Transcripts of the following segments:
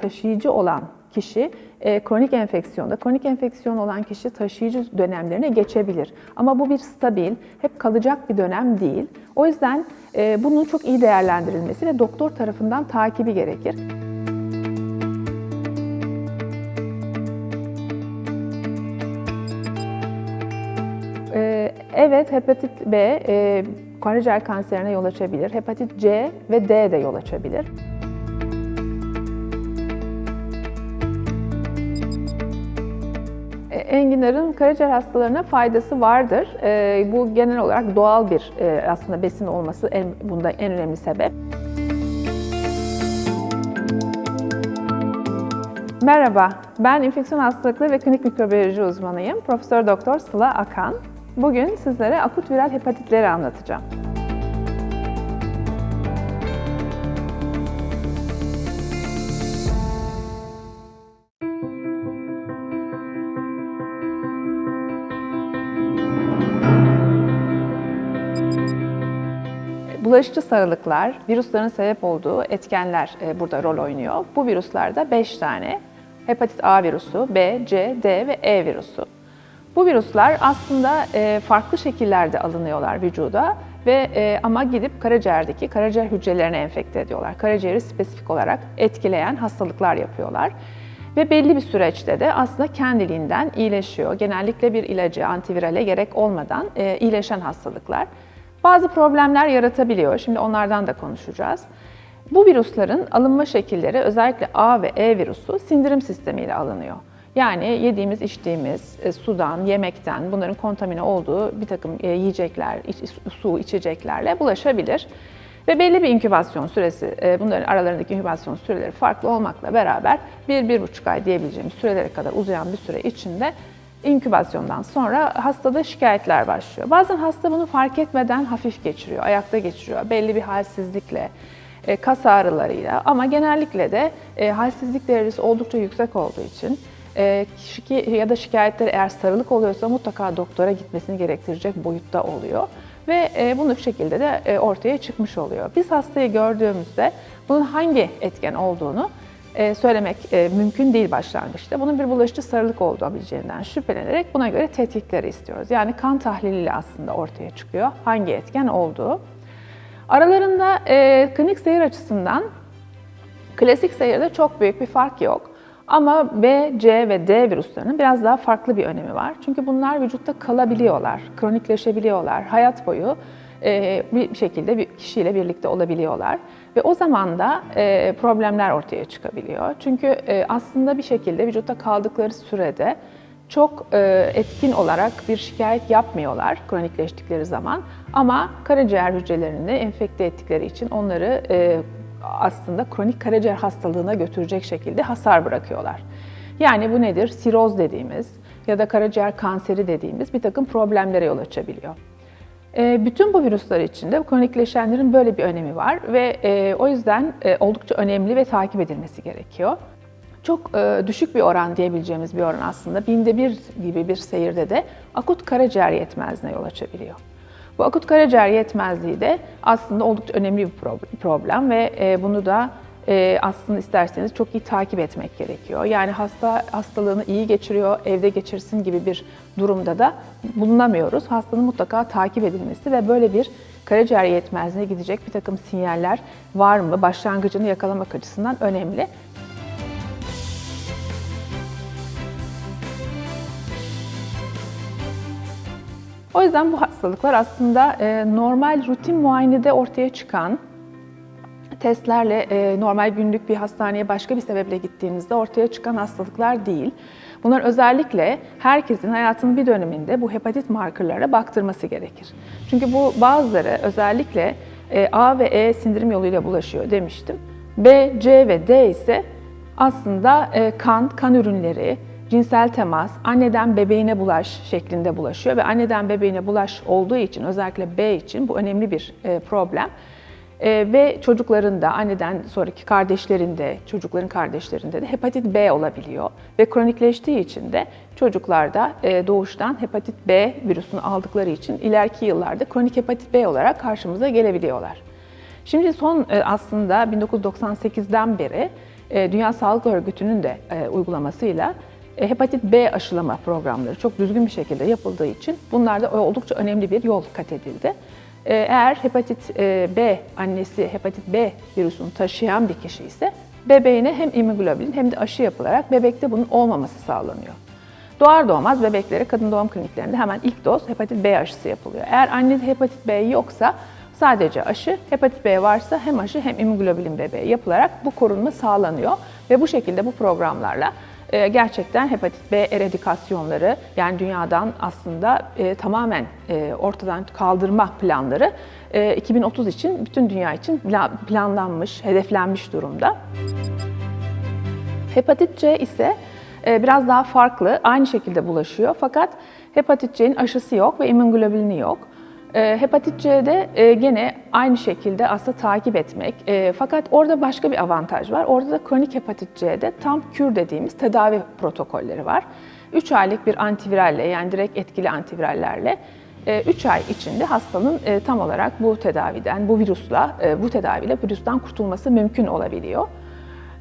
taşıyıcı olan kişi e, kronik enfeksiyonda, kronik enfeksiyon olan kişi taşıyıcı dönemlerine geçebilir. Ama bu bir stabil, hep kalacak bir dönem değil. O yüzden e, bunun çok iyi değerlendirilmesi ve doktor tarafından takibi gerekir. Ee, Evet, hepatit B e, karaciğer kanserine yol açabilir. Hepatit C ve D de yol açabilir. Enginarın karaciğer hastalarına faydası vardır. E, bu genel olarak doğal bir e, aslında besin olması en, bunda en önemli sebep. Merhaba, ben enfeksiyon hastalıkları ve klinik mikrobiyoloji uzmanıyım. Profesör Doktor Sıla Akan. Bugün sizlere akut viral hepatitleri anlatacağım. Bulaşıcı sarılıklar, virüslerin sebep olduğu etkenler e, burada rol oynuyor. Bu virüslerde 5 tane. Hepatit A virüsü, B, C, D ve E virüsü. Bu virüsler aslında e, farklı şekillerde alınıyorlar vücuda ve e, ama gidip karaciğerdeki karaciğer hücrelerine enfekte ediyorlar. Karaciğeri spesifik olarak etkileyen hastalıklar yapıyorlar. Ve belli bir süreçte de aslında kendiliğinden iyileşiyor. Genellikle bir ilacı, antivirale gerek olmadan iyileşen hastalıklar. Bazı problemler yaratabiliyor. Şimdi onlardan da konuşacağız. Bu virüslerin alınma şekilleri özellikle A ve E virüsü sindirim sistemiyle alınıyor. Yani yediğimiz, içtiğimiz e, sudan, yemekten bunların kontamine olduğu bir takım e, yiyecekler, iç- su, içeceklerle bulaşabilir. Ve belli bir inkübasyon süresi, e, bunların aralarındaki inkübasyon süreleri farklı olmakla beraber 1-1,5 ay diyebileceğimiz sürelere kadar uzayan bir süre içinde inkübasyondan sonra hastada şikayetler başlıyor. Bazen hasta bunu fark etmeden hafif geçiriyor, ayakta geçiriyor, belli bir halsizlikle, e, kas ağrılarıyla ama genellikle de e, halsizlik derecesi oldukça yüksek olduğu için e, ya da şikayetleri eğer sarılık oluyorsa mutlaka doktora gitmesini gerektirecek boyutta oluyor ve bunu bu şekilde de ortaya çıkmış oluyor. Biz hastayı gördüğümüzde bunun hangi etken olduğunu söylemek e, mümkün değil başlangıçta. Bunun bir bulaşıcı sarılık olabileceğinden şüphelenerek buna göre tetkikleri istiyoruz. Yani kan tahliliyle aslında ortaya çıkıyor hangi etken olduğu. Aralarında e, klinik seyir açısından klasik seyirde çok büyük bir fark yok. Ama B, C ve D virüslerinin biraz daha farklı bir önemi var. Çünkü bunlar vücutta kalabiliyorlar, kronikleşebiliyorlar, hayat boyu e, bir şekilde bir kişiyle birlikte olabiliyorlar. Ve o zaman da problemler ortaya çıkabiliyor. Çünkü aslında bir şekilde vücutta kaldıkları sürede çok etkin olarak bir şikayet yapmıyorlar kronikleştikleri zaman. Ama karaciğer hücrelerini enfekte ettikleri için onları aslında kronik karaciğer hastalığına götürecek şekilde hasar bırakıyorlar. Yani bu nedir? Siroz dediğimiz ya da karaciğer kanseri dediğimiz bir takım problemlere yol açabiliyor. E, Bütün bu virüsler içinde kronikleşenlerin böyle bir önemi var ve e, o yüzden e, oldukça önemli ve takip edilmesi gerekiyor. Çok e, düşük bir oran diyebileceğimiz bir oran aslında binde bir gibi bir seyirde de akut karaciğer yetmezliğine yol açabiliyor. Bu akut karaciğer yetmezliği de aslında oldukça önemli bir pro- problem ve bunu da e, aslında isterseniz çok iyi takip etmek gerekiyor. Yani hasta hastalığını iyi geçiriyor, evde geçirsin gibi bir durumda da bulunamıyoruz. Hastanın mutlaka takip edilmesi ve böyle bir karaciğer yetmezliğine gidecek bir takım sinyaller var mı başlangıcını yakalamak açısından önemli. O yüzden bu hastalıklar aslında e, normal rutin muayenede ortaya çıkan testlerle e, normal günlük bir hastaneye başka bir sebeple gittiğinizde ortaya çıkan hastalıklar değil. Bunlar özellikle herkesin hayatının bir döneminde bu hepatit markerlara baktırması gerekir. Çünkü bu bazıları özellikle e, A ve E sindirim yoluyla bulaşıyor demiştim. B, C ve D ise aslında e, kan, kan ürünleri, cinsel temas, anneden bebeğine bulaş şeklinde bulaşıyor ve anneden bebeğine bulaş olduğu için özellikle B için bu önemli bir e, problem. E, ve çocukların da anneden sonraki kardeşlerinde, çocukların kardeşlerinde de hepatit B olabiliyor. Ve kronikleştiği için de çocuklarda e, doğuştan hepatit B virüsünü aldıkları için ileriki yıllarda kronik hepatit B olarak karşımıza gelebiliyorlar. Şimdi son e, aslında 1998'den beri e, Dünya Sağlık Örgütü'nün de e, uygulamasıyla e, hepatit B aşılama programları çok düzgün bir şekilde yapıldığı için bunlarda oldukça önemli bir yol kat edildi. E, Eğer hepatit e, B annesi hepatit B virüsünü taşıyan bir kişi ise bebeğine hem immünoglobulin hem de aşı yapılarak bebekte bunun olmaması sağlanıyor. Doğar doğmaz bebeklere kadın doğum kliniklerinde hemen ilk doz hepatit B aşısı yapılıyor. Eğer annede hepatit B yoksa sadece aşı, hepatit B varsa hem aşı hem immünoglobulin bebeğe yapılarak bu korunma sağlanıyor. Ve bu şekilde bu programlarla e, gerçekten hepatit B eradikasyonları yani dünyadan aslında e, tamamen e, ortadan kaldırma planları e, 2030 için bütün dünya için pla- planlanmış, hedeflenmiş durumda. Hepatit C ise e, biraz daha farklı, aynı şekilde bulaşıyor fakat hepatit C'nin aşısı yok ve immünoglobulini yok. E, Hepatit C'de e, gene aynı şekilde aslında takip etmek e, fakat orada başka bir avantaj var. Orada da kronik hepatit C'de tam kür dediğimiz tedavi protokolleri var. 3 aylık bir antiviralle yani direkt etkili antivirallerle 3 ay içinde hastanın e, tam olarak bu tedaviden, bu virüsla, e, bu tedaviyle virüsten kurtulması mümkün olabiliyor.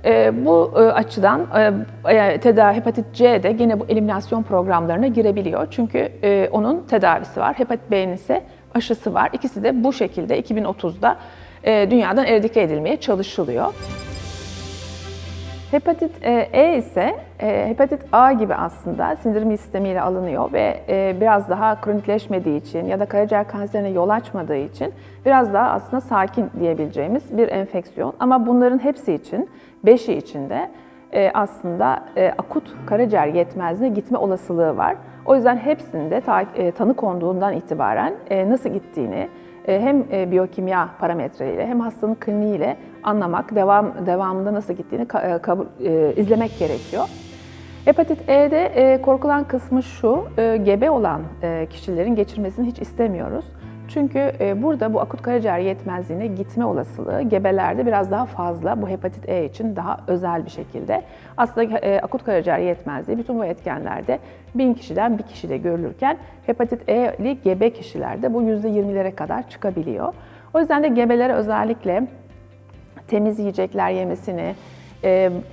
E, bu e, açıdan e, e, tedavi hepatit C de gene bu eliminasyon programlarına girebiliyor. Çünkü e, onun tedavisi var. Hepatit B'nin ise aşısı var. İkisi de bu şekilde 2030'da e, dünyadan eradike edilmeye çalışılıyor. Hepatit e, E ise e, hepatit A gibi aslında sindirim sistemiyle alınıyor ve biraz daha kronikleşmediği için ya da karaciğer kanserine yol açmadığı için biraz daha aslında sakin diyebileceğimiz bir enfeksiyon. Ama bunların hepsi için, beşi için de aslında e, akut karaciğer yetmezliğine gitme olasılığı var. O yüzden hepsinde e, tanı konduğundan itibaren e, nasıl gittiğini, e, hem e, biyokimya parametreleriyle hem hastanın kliniğiyle anlamak, devam devamında nasıl gittiğini ka- e, kabul, e, izlemek gerekiyor. Hepatit E'de e, korkulan kısmı şu, e, gebe olan e, kişilerin geçirmesini hiç istemiyoruz. Çünkü e, burada bu akut karaciğer yetmezliğine gitme olasılığı gebelerde biraz daha fazla. Bu hepatit E için daha özel bir şekilde. Aslında e, akut karaciğer yetmezliği bütün bu etkenlerde bin kişiden bir kişide görülürken hepatit E'li gebe kişilerde bu %20'lere kadar çıkabiliyor. O yüzden de gebelere özellikle temiz yiyecekler yemesini,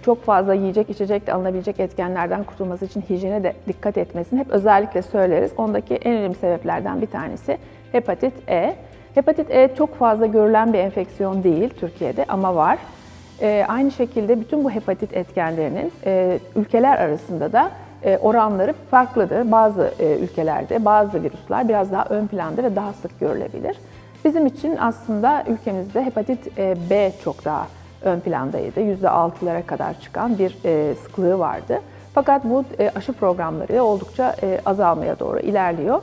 çok fazla yiyecek içecekle alınabilecek etkenlerden kurtulması için hijyene de dikkat etmesini hep özellikle söyleriz. Ondaki en önemli sebeplerden bir tanesi hepatit E. Hepatit E çok fazla görülen bir enfeksiyon değil Türkiye'de ama var. E, aynı şekilde bütün bu hepatit etkenlerinin e, ülkeler arasında da e, oranları farklıdır. Bazı e, ülkelerde bazı virüsler biraz daha ön planda ve daha sık görülebilir. Bizim için aslında ülkemizde hepatit B çok daha ön plandaydı. %6'lara kadar çıkan bir e, sıklığı vardı. Fakat bu e, aşı programları oldukça e, azalmaya doğru ilerliyor.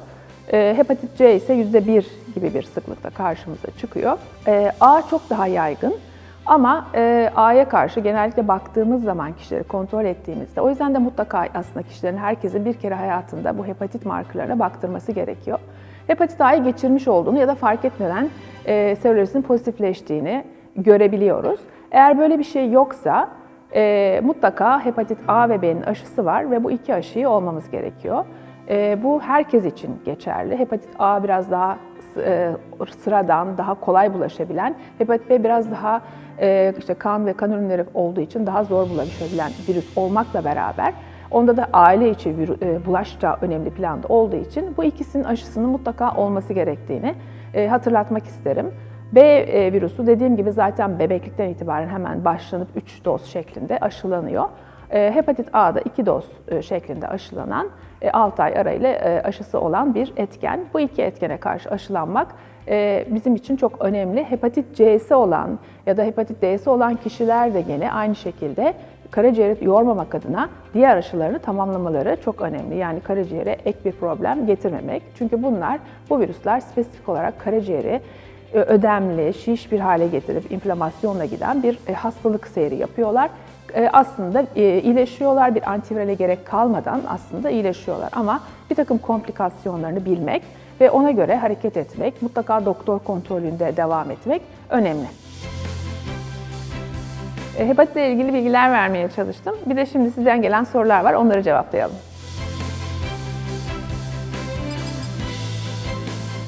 Hepatit C ise %1 gibi bir sıklıkta karşımıza çıkıyor. A çok daha yaygın. Ama A'ya karşı genellikle baktığımız zaman kişileri kontrol ettiğimizde, o yüzden de mutlaka aslında kişilerin herkesin bir kere hayatında bu hepatit markerlarına baktırması gerekiyor. Hepatit A'yı geçirmiş olduğunu ya da fark etmeden e, serolojisinin pozitifleştiğini görebiliyoruz. Eğer böyle bir şey yoksa e, mutlaka hepatit A ve B'nin aşısı var ve bu iki aşıyı olmamız gerekiyor. E, bu herkes için geçerli. Hepatit A biraz daha e, sıradan, daha kolay bulaşabilen, hepatit B biraz daha e, işte kan ve kan ürünleri olduğu için daha zor bulaşabilen virüs olmakla beraber onda da aile içi virü- e, bulaş da önemli planda olduğu için bu ikisinin aşısının mutlaka olması gerektiğini e, hatırlatmak isterim. B e, virüsü dediğim gibi zaten bebeklikten itibaren hemen başlanıp 3 doz şeklinde aşılanıyor. E, Hepatit A'da 2 doz e, şeklinde aşılanan, 6 ay arayla aşısı olan bir etken. Bu iki etkene karşı aşılanmak bizim için çok önemli. Hepatit C'si olan ya da hepatit D'si olan kişiler de gene aynı şekilde karaciğeri yormamak adına diğer aşılarını tamamlamaları çok önemli. Yani karaciğere ek bir problem getirmemek. Çünkü bunlar, bu virüsler spesifik olarak karaciğeri ödemli, şiş bir hale getirip inflamasyonla giden bir e, hastalık seyri yapıyorlar. E, Aslında e, iyileşiyorlar, bir antivirale gerek kalmadan aslında iyileşiyorlar. Ama bir takım komplikasyonlarını bilmek ve ona göre hareket etmek, mutlaka doktor kontrolünde devam etmek önemli. Hepatitle ilgili bilgiler vermeye çalıştım. Bir de şimdi sizden gelen sorular var, onları cevaplayalım.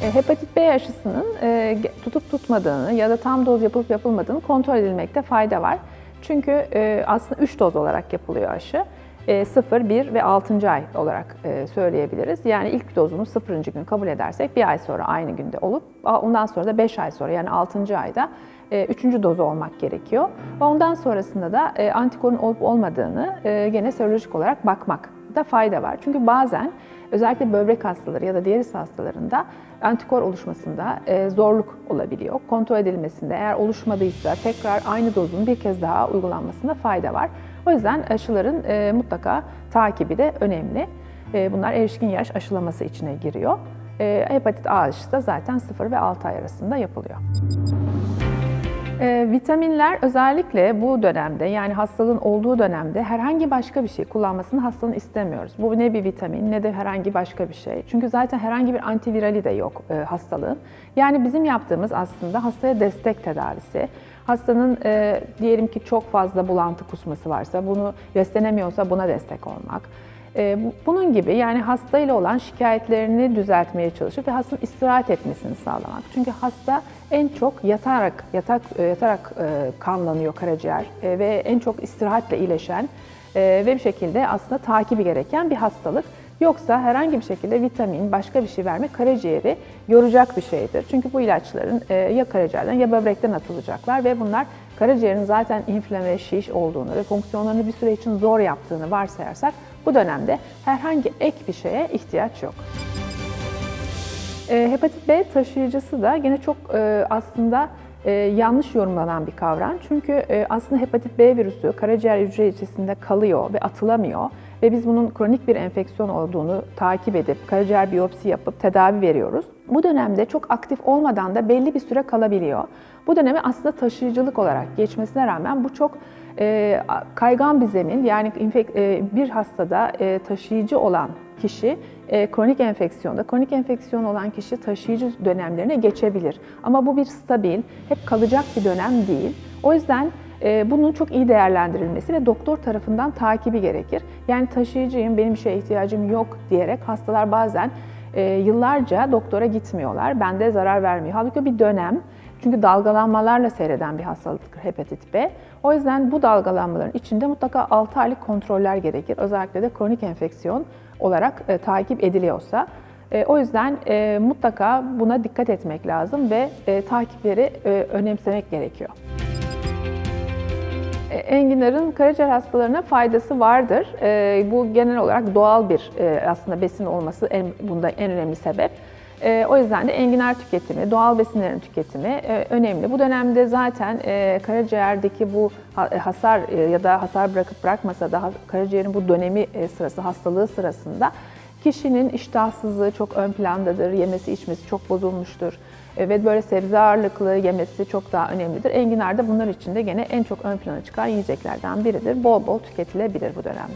Hepatit B aşısının e, tutup tutmadığını ya da tam doz yapılıp yapılmadığını kontrol edilmekte fayda var. Çünkü e, aslında 3 doz olarak yapılıyor aşı. 0, 1 ve 6. ay olarak e, söyleyebiliriz. Yani ilk dozunu 0. gün kabul edersek bir ay sonra aynı günde olup ondan sonra da 5 ay sonra yani 6. ayda 3. dozu olmak gerekiyor. Ondan sonrasında da e, antikorun olup olmadığını e, gene serolojik olarak bakmak da fayda var. Çünkü bazen özellikle böbrek hastaları ya da diyaliz hastalarında antikor oluşmasında e, zorluk olabiliyor. Kontrol edilmesinde eğer oluşmadıysa tekrar aynı dozun bir kez daha uygulanmasında fayda var. O yüzden aşıların e, mutlaka takibi de önemli. E, bunlar erişkin yaş aşılaması içine giriyor. Hepatit A aşısı da zaten 0 ve 6 ay arasında yapılıyor. E, vitaminler özellikle bu dönemde yani hastalığın olduğu dönemde herhangi başka bir şey kullanmasını hastanın istemiyoruz. Bu ne bir vitamin ne de herhangi başka bir şey. Çünkü zaten herhangi bir antivirali de yok e, hastalığın. Yani bizim yaptığımız aslında hastaya destek tedavisi. Hastanın e, diyelim ki çok fazla bulantı kusması varsa bunu beslenemiyorsa buna destek olmak. E, bu- Bunun gibi yani hastayla olan şikayetlerini düzeltmeye çalışıp ve hastanın istirahat etmesini sağlamak. Çünkü hasta en çok yatarak yatak e, yatarak e, kanlanıyor karaciğer e, ve en çok istirahatle iyileşen ve bir şekilde aslında takibi gereken bir hastalık. Yoksa herhangi bir şekilde vitamin, başka bir şey vermek karaciğeri yoracak bir şeydir. Çünkü bu ilaçların ya karaciğerden ya böbrekten atılacaklar ve bunlar karaciğerin zaten inflame, şiş olduğunu ve fonksiyonlarını bir süre için zor yaptığını varsayarsak bu dönemde herhangi ek bir şeye ihtiyaç yok. E, hepatit B taşıyıcısı da gene çok e, aslında e, yanlış yorumlanan bir kavram. Çünkü e, aslında hepatit B virüsü karaciğer hücre içerisinde kalıyor ve atılamıyor. Ve biz bunun kronik bir enfeksiyon olduğunu takip edip karaciğer biyopsi yapıp tedavi veriyoruz. Bu dönemde çok aktif olmadan da belli bir süre kalabiliyor. Bu dönemi aslında taşıyıcılık olarak geçmesine rağmen bu çok e, kaygan bir zemin. Yani infek- e, bir hastada e, taşıyıcı olan kişi e, kronik enfeksiyonda, kronik enfeksiyon olan kişi taşıyıcı dönemlerine geçebilir. Ama bu bir stabil, hep kalacak bir dönem değil. O yüzden e, bunun çok iyi değerlendirilmesi ve doktor tarafından takibi gerekir. Yani taşıyıcıyım, benim bir şeye ihtiyacım yok diyerek hastalar bazen e, yıllarca doktora gitmiyorlar. Bende zarar vermiyor. Halbuki bir dönem. Çünkü dalgalanmalarla seyreden bir hastalıktır hepatit B. O yüzden bu dalgalanmaların içinde mutlaka 6 aylık kontroller gerekir. Özellikle de kronik enfeksiyon olarak e, takip ediliyorsa. E, o yüzden e, mutlaka buna dikkat etmek lazım ve e, takipleri e, önemsemek gerekiyor. E, Enginarın karaciğer hastalarına faydası vardır. E, bu genel olarak doğal bir e, aslında besin olması en, bunda en önemli sebep. E, o yüzden de enginar tüketimi, doğal besinlerin tüketimi e, önemli. Bu dönemde zaten e, karaciğerdeki bu e, hasar e, ya da hasar bırakıp bırakmasa da karaciğerin bu dönemi e, sırası, hastalığı sırasında kişinin iştahsızlığı çok ön plandadır, yemesi içmesi çok bozulmuştur E, ve böyle sebze ağırlıklı yemesi çok daha önemlidir. Enginar da bunlar içinde gene en çok ön plana çıkan yiyeceklerden biridir. Bol bol tüketilebilir bu dönemde.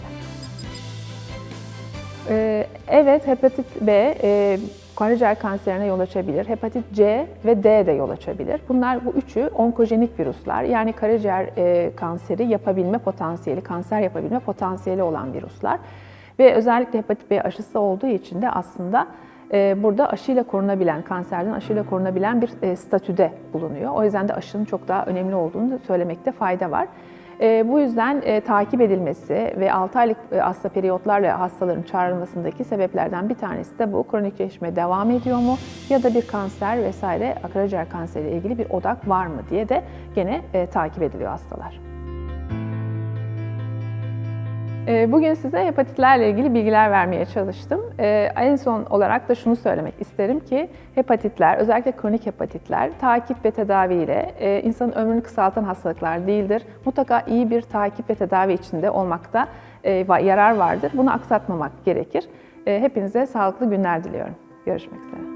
Ee, Evet, hepatit B e, karaciğer kanserine yol açabilir. Hepatit C ve D de yol açabilir. Bunlar bu üçü onkojenik virüsler. Yani karaciğer e, kanseri yapabilme potansiyeli, kanser yapabilme potansiyeli olan virüsler. Ve özellikle hepatit B aşısı olduğu için de aslında e, burada aşıyla korunabilen, kanserden aşıyla korunabilen bir e, statüde bulunuyor. O yüzden de aşının çok daha önemli olduğunu söylemekte fayda var. E, bu yüzden e, takip edilmesi ve 6 aylık e, hasta periyotlarla hastaların çağrılmasındaki sebeplerden bir tanesi de bu kronikleşme devam ediyor mu ya da bir kanser vesaire karaciğer kanseriyle ilgili bir odak var mı diye de gene e, takip ediliyor hastalar. E, Bugün size hepatitlerle ilgili bilgiler vermeye çalıştım. E, En son olarak da şunu söylemek isterim ki hepatitler, özellikle kronik hepatitler takip ve tedaviyle e, insanın ömrünü kısaltan hastalıklar değildir. Mutlaka iyi bir takip ve tedavi içinde olmakta e, yarar vardır. Bunu aksatmamak gerekir. E, Hepinize sağlıklı günler diliyorum. Görüşmek üzere.